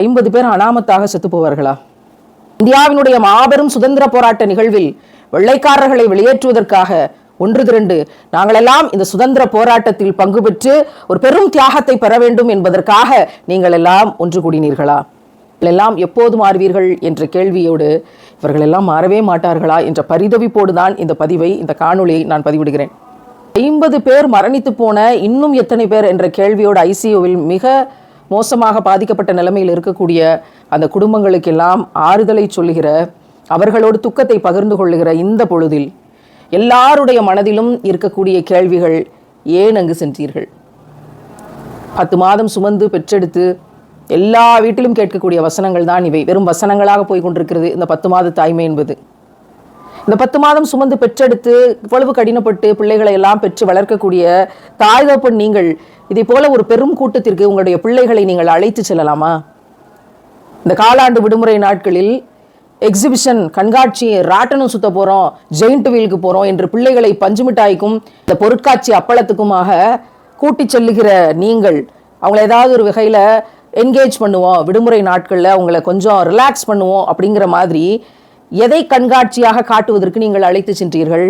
ஐம்பது பேர் அனாமத்தாக செத்து போவார்களா இந்தியாவினுடைய மாபெரும் சுதந்திர போராட்ட நிகழ்வில் வெள்ளைக்காரர்களை வெளியேற்றுவதற்காக ஒன்று திரண்டு நாங்களெல்லாம் இந்த சுதந்திர போராட்டத்தில் பங்கு பெற்று ஒரு பெரும் தியாகத்தை பெற வேண்டும் என்பதற்காக நீங்கள் எல்லாம் ஒன்று கூடினீர்களா? எல்லாம் எப்போது மாறுவீர்கள் என்ற கேள்வியோடு இவர்கள் எல்லாம் மாறவே மாட்டார்களா என்ற பரிதவிப்போடு தான் இந்த பதிவை இந்த காணொளியை நான் பதிவிடுகிறேன். ஐம்பது பேர் மரணித்து போன இன்னும் எத்தனை பேர் என்ற கேள்வியோடு ஐசியூவில் மிக மோசமாக பாதிக்கப்பட்ட நிலைமையில் இருக்கக்கூடிய அந்த குடும்பங்களுக்கெல்லாம் ஆறுதலை சொல்லுகிற அவர்களோடு துக்கத்தை பகிர்ந்து கொள்ளுகிற இந்த பொழுதில் எல்லாருடைய மனதிலும் இருக்கக்கூடிய கேள்விகள் ஏன் அங்கு சென்றீர்கள்? பத்து மாதம் சுமந்து பெற்றெடுத்து எல்லா வீட்டிலும் கேட்கக்கூடிய வசனங்கள் தான் இவை. வெறும் வசனங்களாக போய் கொண்டிருக்கிறது இந்த பத்து மாத தாய்மை என்பது. இந்த பத்து மாதம் சுமந்து பெற்றெடுத்து இவ்வளவு கடினப்பட்டு பிள்ளைகளை எல்லாம் பெற்று வளர்க்கக்கூடிய தாய் தப்பன் நீங்கள் இதை போல ஒரு பெரும் கூட்டத்திற்கு உங்களுடைய பிள்ளைகளை நீங்கள் அழைத்து செல்லலாமா? இந்த காலாண்டு விடுமுறை நாட்களில் எக்ஸிபிஷன் கண்காட்சி ராட்டனம் சுத்த போகிறோம் ஜெயிண்ட் வீலுக்கு போகிறோம் என்று பிள்ளைகளை பஞ்சு மிட்டாய்க்கும் இந்த பொருட்காட்சி அப்பளத்துக்குமாக கூட்டிச் செல்லுகிற நீங்கள் அவங்கள ஏதாவது ஒரு வகையில் என்கேஜ் பண்ணுவோம். விடுமுறை நாட்களில் அவங்கள கொஞ்சம் ரிலாக்ஸ் பண்ணுவோம் அப்படிங்கிற மாதிரி எதை கண்காட்சியாக காட்டுவதற்கு நீங்கள் அழைத்து சென்றீர்கள்?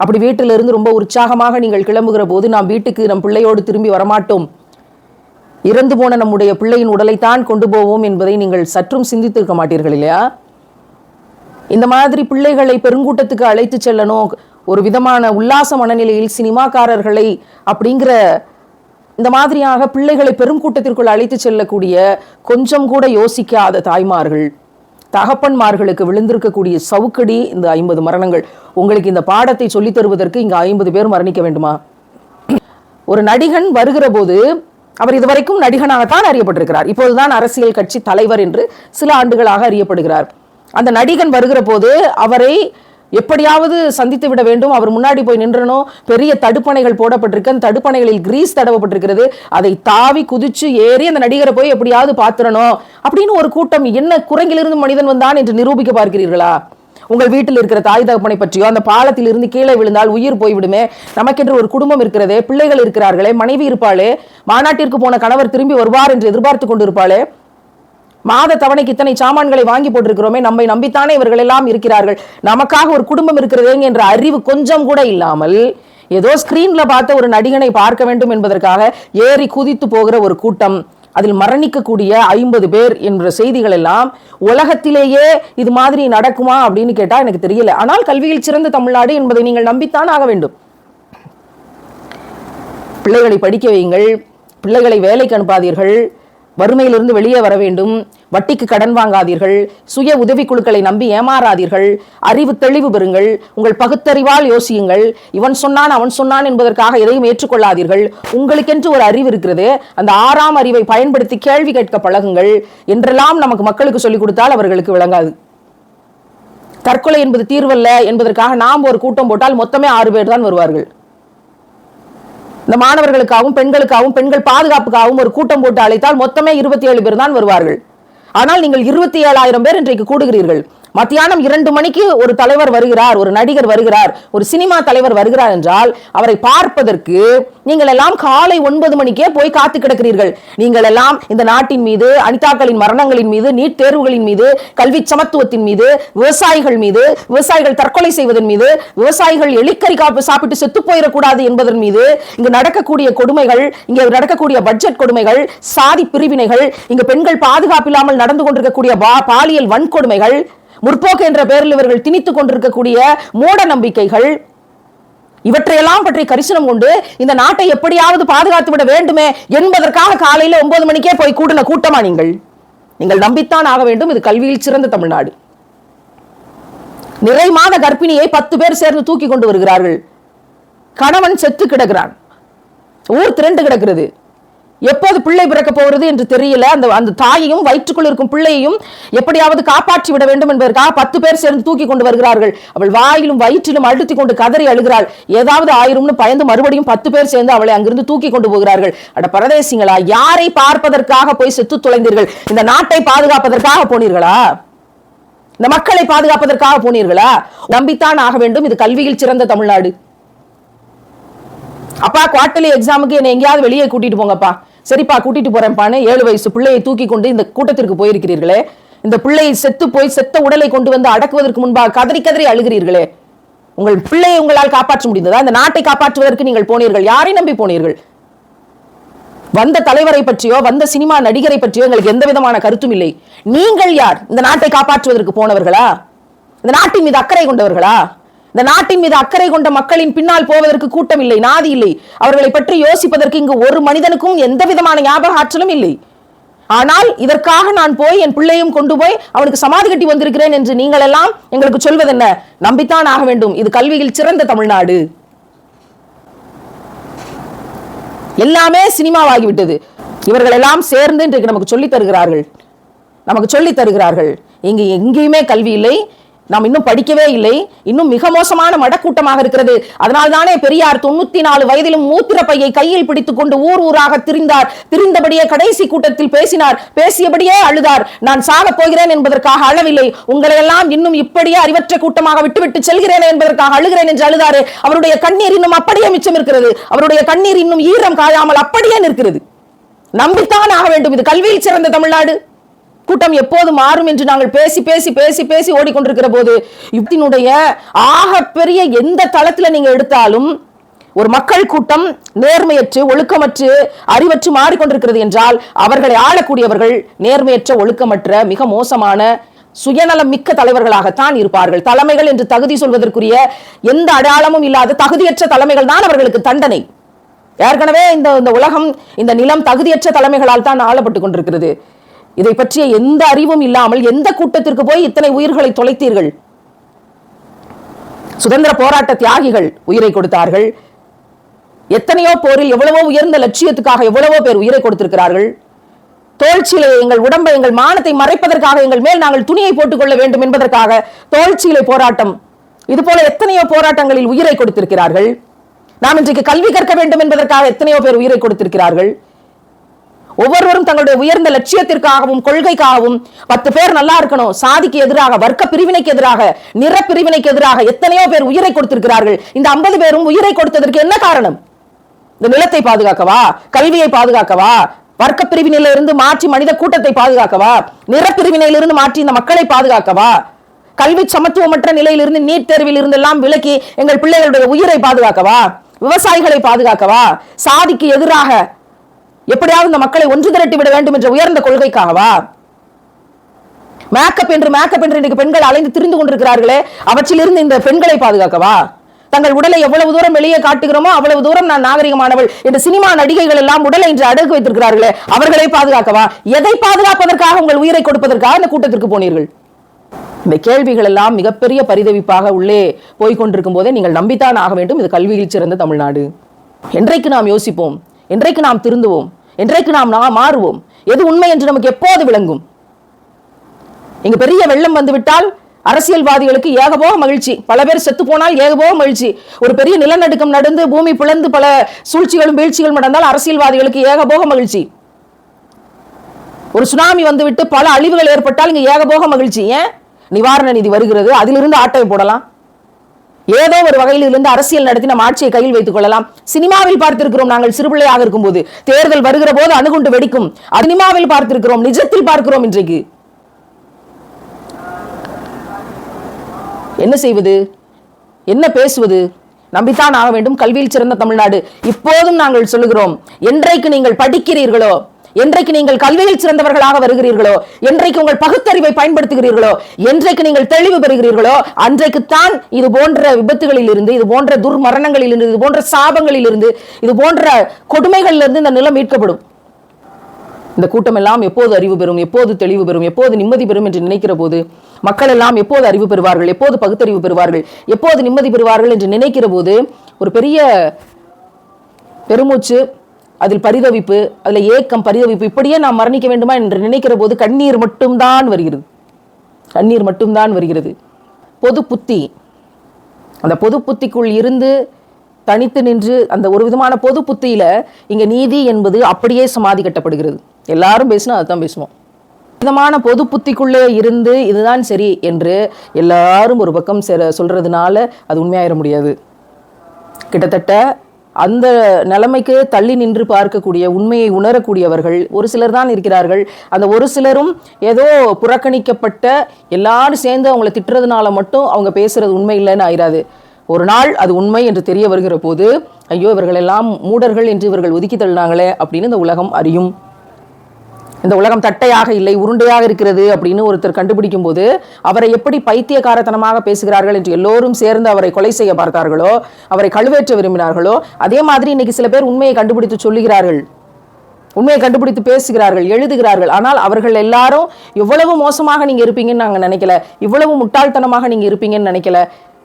அப்படி வீட்டிலிருந்து ரொம்ப உற்சாகமாக நீங்கள் கிளம்புகிற போது நாம் வீட்டுக்கு நம் பிள்ளையோடு திரும்பி வரமாட்டோம். இறந்து போன நம்முடைய பிள்ளையின் உடலைத்தான் கொண்டு போவோம் என்பதை நீங்கள் சற்றும் சிந்தித்திருக்க மாட்டீர்கள் இல்லையா? இந்த மாதிரி பிள்ளைகளை பெருங்கூட்டத்துக்கு அழைத்து செல்லணும் ஒரு விதமான உல்லாச மனநிலையில் சினிமாக்காரர்களை அப்படிங்கிற இந்த மாதிரியாக பிள்ளைகளை பெருங்கூட்டத்திற்குள் அழைத்து செல்லக்கூடிய கொஞ்சம் கூட யோசிக்காத தாய்மார்கள். தகப்பன்மார்களுக்கு விழுந்திருக்கக்கூடிய சவுக்கடி இந்த ஐம்பது மரணங்கள். உங்களுக்கு இந்த பாடத்தை சொல்லித் தருவதற்கு இங்கு ஐம்பது பேர் மரணிக்க வேண்டுமா? ஒரு நடிகன் வருகிற போது அவர் இதுவரைக்கும் நடிகனாகத்தான் அறியப்பட்டிருக்கிறார். இப்போதுதான் அரசியல் கட்சி தலைவர் என்று சில ஆண்டுகளாக அறியப்படுகிறார். அந்த நடிகன் வருகிற போது அவரை எப்படியாவது சந்தித்து விட வேண்டும். அவர் முன்னாடி போய் நின்றனோ? பெரிய தடுப்பணைகள் போடப்பட்டிருக்கு. அந்த தடுப்பணைகளில் கிரீஸ் தடவப்பட்டிருக்கிறது. அதை தாவி குதிச்சு ஏறி அந்த நடிகரை போய் எப்படியாவது பாத்துறணும் அப்படின்னு ஒரு கூட்டம் என்ன குரங்கிலிருந்து மனிதன் வந்தான்? என்று நிரூபிக்க பார்க்கிறீர்களா? உங்கள் வீட்டில் இருக்கிற தாய் தகப்பனை பற்றியோ அந்த பாலத்தில் இருந்து கீழே விழுந்தால் உயிர் போய்விடுமே? நமக்கென்று ஒரு குடும்பம் இருக்கிறதே பிள்ளைகள் இருக்கிறார்களே மனைவி இருப்பாளே மாநாட்டிற்கு போன கணவர் திரும்பி வருவார் என்று எதிர்பார்த்து கொண்டிருப்பாளே? மாத தவணைக்கு இத்தனை சாமான்களை வாங்கி போட்டிருக்கிறோமே நம்மை நம்பித்தானே இவர்கள் எல்லாம் இருக்கிறார்கள். நமக்காக ஒரு குடும்பம் இருக்கிறதே என்ற அறிவு கொஞ்சம் கூட இல்லாமல் ஏதோ ஸ்கிரீன்ல பார்த்த ஒரு நடிகனை பார்க்க வேண்டும் என்பதற்காக ஏறி குதித்து போகிற ஒரு கூட்டம் அதில் மரணிக்கக்கூடிய ஐம்பது பேர் என்ற செய்திகள் எல்லாம் உலகத்திலேயே இது மாதிரி நடக்குமா அப்படின்னு கேட்டா எனக்கு தெரியல. ஆனால் கல்வியில் சிறந்த தமிழ்நாடு என்பதை நீங்கள் நம்பித்தான் ஆக வேண்டும். பிள்ளைகளை படிக்க வையுங்கள் பிள்ளைகளை வேலைக்கு அனுப்பாதீர்கள் வறுமையிலிருந்து வெளியே வர வேண்டும். வட்டிக்கு கடன் வாங்காதீர்கள். சுய உதவிக்குழுக்களை நம்பி ஏமாறாதீர்கள். அறிவு தெளிவு பெறுங்கள். உங்கள் பகுத்தறிவால் யோசியுங்கள். இவன் சொன்னான் அவன் சொன்னான் என்பதற்காக எதையும் ஏற்றுக்கொள்ளாதீர்கள். உங்களுக்கென்று ஒரு அறிவு இருக்கிறது. அந்த ஆறாம் அறிவை பயன்படுத்தி கேள்வி கேட்க பழகுங்கள். என்றெல்லாம் நமக்கு மக்களுக்கு சொல்லிக் கொடுத்தால் அவர்களுக்கு விளங்காது. தற்கொலை என்பது தீர்வல்ல என்பதற்காக நாம் ஒரு கூட்டம் போட்டால் மொத்தமே ஆறு பேர் தான் வருவார்கள். இந்த மாணவர்களுக்காகவும் பெண்களுக்காகவும் பெண்கள் பாதுகாப்புக்காகவும் ஒரு கூட்டம் போட்டு அழைத்தால் மொத்தமே இருபத்தி ஏழு பேர் தான் வருவார்கள். ஆனால் நீங்கள் இருபத்தி ஏழாயிரம் பேர் இன்றைக்கு கூடுகிறீர்கள். மத்தியானம் இரண்டு மணிக்கு ஒரு தலைவர் வருகிறார் ஒரு நடிகர் வருகிறார் ஒரு சினிமா தலைவர் வருகிறார் என்றால் அவரை பார்ப்பதற்கு நீங்கள் எல்லாம் காலை ஒன்பது மணிக்கே போய் காத்து கிடக்கிறீர்கள். நீங்கள் எல்லாம் இந்த நாட்டின் மீது அனிதாக்களின் மரணங்களின் மீது நீட் தேர்வுகளின் மீது கல்வி சமத்துவத்தின் மீது விவசாயிகள் மீது விவசாயிகள் தற்கொலை செய்வதன் மீது விவசாயிகள் எலிக்கறி காப்பு சாப்பிட்டு செத்து போயிடக்கூடாது என்பதன் மீது இங்கு நடக்கக்கூடிய கொடுமைகள் இங்கே நடக்கக்கூடிய பட்ஜெட் கொடுமைகள் சாதி பிரிவினைகள் இங்கு பெண்கள் பாதுகாப்பில்லாமல் நடந்து கொண்டிருக்கக்கூடிய பாலியல் வன்கொடுமைகள் முற்போக்கு என்ற பெயரில் இவர்கள் திணித்துக் கொண்டிருக்கக்கூடிய மூட நம்பிக்கைகள் இவற்றையெல்லாம் பற்றி கரிசனம் கொண்டு இந்த நாட்டை எப்படியாவது பாதுகாத்து விட வேண்டுமே என்பதற்காக காலையில ஒன்பது மணிக்கே போய் கூட்டின கூட்டமா நீங்கள்? நீங்கள் நம்பித்தான் ஆக வேண்டும். இது கல்வியில் சிறந்த தமிழ்நாடு. நிறை மாத கர்ப்பிணியை பத்து பேர் சேர்ந்து தூக்கி கொண்டு வருகிறார்கள். கணவன் செத்து கிடக்கிறான். ஊர் திரண்டு கிடக்கிறது. எப்போது பிள்ளை பிறக்க போகிறது என்று தெரியல. அந்த அந்த தாயையும் வயிற்றுக்குள் இருக்கும் பிள்ளையையும் எப்படியாவது காப்பாற்றி விட வேண்டும் என்பதற்காக பத்து பேர் சேர்ந்து தூக்கி கொண்டு வருகிறார்கள். அவள் வாயிலும் வயிற்றிலும் அழுத்தி கொண்டு கதறி அழுகிறாள். ஏதாவது ஆயிரும்னு பயந்து மறுபடியும் பத்து பேர் சேர்ந்து அவளை அங்கிருந்து தூக்கி கொண்டு போகிறார்கள். அட பரதேசிங்களா யாரை பார்ப்பதற்காக போய் செத்து தொலைந்தீர்கள்? இந்த நாட்டை பாதுகாப்பதற்காக போனீர்களா? இந்த மக்களை பாதுகாப்பதற்காக போனீர்களா? நம்பித்தான் ஆக வேண்டும். இது கல்வியில் சிறந்த தமிழ்நாடு. அப்பா குவார்டர்லி எக்ஸாமுக்கு என்னை எங்கேயாவது வெளியே கூட்டிட்டு போங்கப்பா. சரிப்பா கூட்டிட்டு போறேன்ப்பான்னு ஏழு வயசு பிள்ளையை தூக்கி கொண்டு இந்த கூட்டத்திற்கு போயிருக்கிறீர்களே. இந்த பிள்ளையை செத்து போய் செத்த உடலை கொண்டு வந்து அடக்குவதற்கு முன்பாக கதறி கதறி அழுகிறீர்களே. உங்கள் பிள்ளையை உங்களால் காப்பாற்ற முடிந்ததா? இந்த நாட்டை காப்பாற்றுவதற்கு நீங்கள் போனீர்கள். யாரை நம்பி போனீர்கள்? வந்த தலைவரை பற்றியோ வந்த சினிமா நடிகரை பற்றியோ எங்களுக்கு எந்த விதமான கருத்தும் இல்லை. நீங்கள் யார்? இந்த நாட்டை காப்பாற்றுவதற்கு போனவர்களா? இந்த நாட்டின் மீது அக்கறை கொண்டவர்களா? இந்த நாட்டின் மீது அக்கறை கொண்ட மக்களின் பின்னால் போவதற்கு கூட்டம் இல்லை நாதி இல்லை. அவர்களை பற்றி யோசிப்பதற்கு இங்கு ஒரு மனிதனுக்கும் எந்த விதமான ஞாபக ஆற்றலும் இல்லை. ஆனால் இதற்காக நான் போய் என் பிள்ளையும் கொண்டு போய் அவனுக்கு சமாதி கட்டி வந்திருக்கிறேன் என்று நீங்கள் எல்லாம் எங்களுக்கு சொல்வதென்ன? நம்பித்தான் ஆக வேண்டும். இது கல்வியில் சிறந்த தமிழ்நாடு. எல்லாமே சினிமாவாகிவிட்டது. இவர்கள் எல்லாம் சேர்ந்து இன்றைக்கு நமக்கு சொல்லித் தருகிறார்கள். நமக்கு சொல்லி தருகிறார்கள். இங்கு எங்கேயுமே கல்வி இல்லை. நாம் இன்னும் படிக்கவே இல்லை. இன்னும் மிக மோசமான மடக்கூட்டமாக இருக்கிறது. அதனால் தானே பெரியார் தொண்ணூத்தி நாலு வயதிலும் மூத்திர பையை கையில் பிடித்துக் கொண்டு ஊர் ஊராக திரிந்தார். திரிந்தபடியே கடைசி கூட்டத்தில் பேசினார். பேசியபடியே அழுதார். நான் சாகப் போகிறேன் என்பதற்காக அழவில்லை. உங்களை எல்லாம் இன்னும் இப்படியே அறிவற்ற கூட்டமாக விட்டுவிட்டு செல்கிறேன் என்பதற்காக அழுகிறேன் என்று அழுதாரு. அவருடைய கண்ணீர் இன்னும் அப்படியே மிச்சம் இருக்கிறது. அவருடைய கண்ணீர் இன்னும் ஈரம் காயாமல் அப்படியே நிற்கிறது. நம்பித்தான் ஆக வேண்டும். இது கல்வியில் சிறந்த தமிழ்நாடு. கூட்டம் எப்போது மாறும் என்று நாங்கள் பேசி பேசி பேசி பேசி ஓடிக்கொண்டிருக்கிற போது யுத்தினுடைய ஆகப்பெரிய எந்த தளத்தில் நீங்க எடுத்தாலும் ஒரு மக்கள் கூட்டம் நேர்மையற்று ஒழுக்கமற்று அறிவற்று மாறிக்கொண்டிருக்கிறது என்றால் அவர்களை ஆளக்கூடியவர்கள் நேர்மையற்ற ஒழுக்கமற்ற மிக மோசமான சுயநலம் மிக்க தலைவர்களாகத்தான் இருப்பார்கள். தலைமைகள் என்று தகுதி சொல்வதற்குரிய எந்த அடையாளமும் இல்லாத தகுதியற்ற தலைமைகள் தான் அவர்களுக்கு தண்டனை. ஏற்கனவே இந்த இந்த உலகம் இந்த நிலம் தகுதியற்ற தலைமைகளால் தான் ஆளப்பட்டு கொண்டிருக்கிறது. இதை பற்றிய எந்த அறிவும் இல்லாமல் எந்த கூட்டத்திற்கு போய் இத்தனை உயிர்களை தொலைத்தீர்கள்? சுதந்திர போராட்ட தியாகிகள் உயிரை கொடுத்தார்கள். எத்தனையோ போரில் எவ்வளவோ உயர்ந்த லட்சியத்துக்காக எவ்வளவோ பேர் உயிரை கொடுத்திருக்கிறார்கள். தோழ்ச்சியிலே எங்கள் உடம்பை எங்கள் மானத்தை மறைப்பதற்காக எங்கள் மேல் நாங்கள் துணியை போட்டுக்கொள்ள வேண்டும் என்பதற்காக தோல்ச்சியிலே போராட்டம். இது போல எத்தனையோ போராட்டங்களில் உயிரை கொடுத்திருக்கிறார்கள். நாம் இன்றைக்கு கல்வி கற்க வேண்டும் என்பதற்காக எத்தனையோ பேர் உயிரை கொடுத்திருக்கிறார்கள். ஒவ்வொருவரும் தங்களுடைய உயர்ந்த லட்சியத்திற்காகவும் கொள்கைக்காகவும் பத்து பேர் நல்லா இருக்கணும். சாதிக்கு எதிராக வர்க்க பிரிவினைக்கு எதிராக நிற பிரிவினைக்கு எதிராக எத்தனையோ பேர் உயிரை கொடுத்திருக்கிறார்கள். இந்த ஐம்பது பேரும் உயிரை கொடுத்ததற்கு என்ன காரணம்? இந்த நிலத்தை பாதுகாக்கவா? கல்வியை பாதுகாக்கவா? வர்க்க பிரிவினையிலிருந்து மாற்றி மனித கூட்டத்தை பாதுகாக்கவா? நிறப்பிரிவினையிலிருந்து மாற்றி இந்த மக்களை பாதுகாக்கவா? கல்வி சமத்துவமற்ற நிலையிலிருந்து நீட் தேர்வில் இருந்தெல்லாம் விலக்கி எங்கள் பிள்ளைகளுடைய உயிரை பாதுகாக்கவா? விவசாயிகளை பாதுகாக்கவா? சாதிக்கு எதிராக எப்படியாவது இந்த மக்களை ஒன்று திரட்டி விட வேண்டும் என்ற உயர்ந்த கொள்கைக்காகவா? மேக்கப் என்று மேக்கப் என்று இன்றைக்கு பெண்கள் அலைந்து திரிந்து கொண்டிருக்கிறார்களே அவற்றிலிருந்து இந்த பெண்களை பாதுகாக்கவா? தங்கள் உடலை எவ்வளவு தூரம் வெளியே காட்டுகிறோமோ அவ்வளவு தூரம் நான் நாகரிகமானவள் என்று சினிமா நடிகைகள் எல்லாம் உடலை இன்று அடகு வைத்திருக்கிறார்களே அவர்களை பாதுகாக்கவா? எதை பாதுகாப்பதற்காக உங்கள் உயிரை கொடுப்பதற்காக இந்த கூட்டத்திற்கு போனீர்கள்? இந்த கேள்விகள் எல்லாம் மிகப்பெரிய பரிதவிப்பாக உள்ளே போய் கொண்டிருக்கும் போதே நீங்கள் நம்பித்தான் ஆக வேண்டும் இது கல்வியில் சிறந்த தமிழ்நாடு. என்றைக்கு நாம் யோசிப்போம்? என்றைக்கு நாம் திருந்துவோம்? என்றைக்கு நாம் நாம் மாறுவோம்? எது உண்மை என்று நமக்கு எப்போது விளங்கும்? இங்க பெரிய வெள்ளம் வந்துவிட்டால் அரசியல்வாதிகளுக்கு ஏகபோக மகிழ்ச்சி. பல பேர் செத்து போனால் ஏகபோக மகிழ்ச்சி. ஒரு பெரிய நிலநடுக்கம் நடந்து பூமி பிளந்து பல சூழ்ச்சிகளும் வீழ்ச்சிகளும் நடந்தால் அரசியல்வாதிகளுக்கு ஏகபோக மகிழ்ச்சி. ஒரு சுனாமி வந்துவிட்டு பல அழிவுகள் ஏற்பட்டால் இங்க ஏகபோக மகிழ்ச்சி. ஏன்? நிவாரண நிதி வருகிறது அதிலிருந்து ஆட்டை போடலாம். ஏதோ ஒரு வகையில் இருந்து அரசியல் நடத்தி நம் ஆட்சியை கையில் வைத்துக் கொள்ளலாம். சினிமாவில் பார்த்திருக்கிறோம் நாங்கள் சிறுபிள்ளையாக இருக்கும் போது தேர்தல் வருகிற போது அணுகுண்டு வெடிக்கும். அது சினிமாவில் பார்த்திருக்கிறோம் நிஜத்தில் பார்க்கிறோம் இன்றைக்கு. என்ன செய்வது? என்ன பேசுவது? நம்பித்தான் ஆக வேண்டும். கல்வியில் சிறந்த தமிழ்நாடு. இப்போதும் நாங்கள் சொல்லுகிறோம் என்றைக்கு நீங்கள் படிக்கிறீர்களோ என்றைக்கு நீங்கள் கல்வியில் சிறந்தவர்களாக வருகிறீர்களோ என்றைக்கு உங்கள் பகுத்தறிவை பயன்படுத்துகிறீர்களோ என்றைக்கு நீங்கள் தெளிவு பெறுகிறீர்களோ அன்றைக்குத்தான் இது போன்ற விபத்துகளில் இருந்து இது போன்ற துர்மரணங்களில் இருந்து இது போன்ற சாபங்களில் இருந்து இது போன்ற கொடுமைகளில் இருந்து இந்த நிலம் மீட்கப்படும். இந்த கூட்டம் எல்லாம் எப்போது அறிவு பெறும் எப்போது தெளிவு பெறும் எப்போது நிம்மதி பெறும் என்று நினைக்கிற போது மக்கள் எல்லாம் எப்போது அறிவு பெறுவார்கள் எப்போது பகுத்தறிவு பெறுவார்கள் எப்போது நிம்மதி பெறுவார்கள் என்று நினைக்கிற போது ஒரு பெரிய பெருமூச்சு அதில் பரிதவிப்பு அதில் ஏக்கம் பரிதவிப்பு இப்படியே நாம் மரணிக்க வேண்டுமா என்று நினைக்கிற போது கண்ணீர் மட்டும்தான் வருகிறது. கண்ணீர் மட்டும்தான் வருகிறது. பொது புத்தி. அந்த பொது புத்திக்குள் இருந்து தனித்து நின்று அந்த ஒரு விதமான பொது புத்தியில் இங்கே நீதி என்பது அப்படியே சமாதி கட்டப்படுகிறது. எல்லாரும் பேசினா அதுதான் பேசுவோம். விதமான பொது புத்திக்குள்ளே இருந்து இதுதான் சரி என்று எல்லாரும் ஒரு பக்கம் செர- சொல்றதுனால அது உண்மையாயிட முடியாது. கிட்டத்தட்ட அந்த நிலைமைக்கு தள்ளி நின்று பார்க்கக்கூடிய உண்மையை உணரக்கூடியவர்கள் ஒரு சிலர் தான் இருக்கிறார்கள். அந்த ஒரு சிலரும் ஏதோ புறக்கணிக்கப்பட்ட எல்லாரும் சேர்ந்து அவங்கள திட்டுறதுனால மட்டும் அவங்க பேசுறது உண்மை இல்லைன்னு ஆயிராது. ஒரு நாள் அது உண்மை என்று தெரிய வருகிற போது ஐயோ இவர்கள் எல்லாம் மூடர்கள் என்று இவர்கள் ஒதுக்கி தள்ளினாங்களே அப்படின்னு இந்த உலகம் அறியும். இந்த உலகம் தட்டையாக இல்லை உருண்டையாக இருக்கிறது அப்படின்னு ஒருத்தர் கண்டுபிடிக்கும் போது அவரை எப்படி பைத்தியக்காரத்தனமாக பேசுகிறார்கள் என்று எல்லோரும் சேர்ந்து அவரை கொலை செய்ய பார்த்தார்களோ அவரை கழுவேற்ற விரும்பினார்களோ அதே மாதிரி இன்னைக்கு சில பேர் உண்மையை கண்டுபிடித்து சொல்லுகிறார்கள். உண்மையை கண்டுபிடித்து பேசுகிறார்கள் எழுதுகிறார்கள். ஆனால் அவர்கள் எல்லாரும் எவ்வளவு மோசமாக நீங்க இருப்பீங்கன்னு நாங்க நினைக்கல. இவ்வளவு முட்டாள்தனமாக நீங்க இருப்பீங்கன்னு நினைக்கல.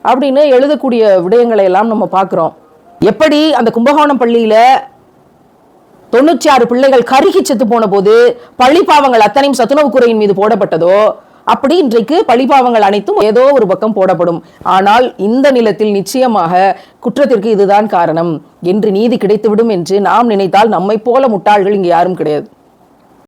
அப்படின்னு எழுதக்கூடிய விடயங்களை எல்லாம் நம்ம பார்க்குறோம். எப்படி அந்த கும்பகோணம் பள்ளியில தொண்ணூற்றி ஆறு பிள்ளைகள் கருகி செத்து போன போது பழிப்பாவங்கள் அத்தனையும் சத்துணவு குறையின் மீது போடப்பட்டதோ? அப்படி இன்றைக்கு பழிபாவங்கள் அனைத்தும் ஏதோ ஒரு பக்கம் போடப்படும். ஆனால் இந்த நிலத்தில் நிச்சயமாக குற்றத்திற்கு இதுதான் காரணம். என்று நீதி கிடைத்துவிடும் என்று நாம் நினைத்தால் நம்மை போல முட்டாள்கள் இங்கு யாரும் கிடையாது.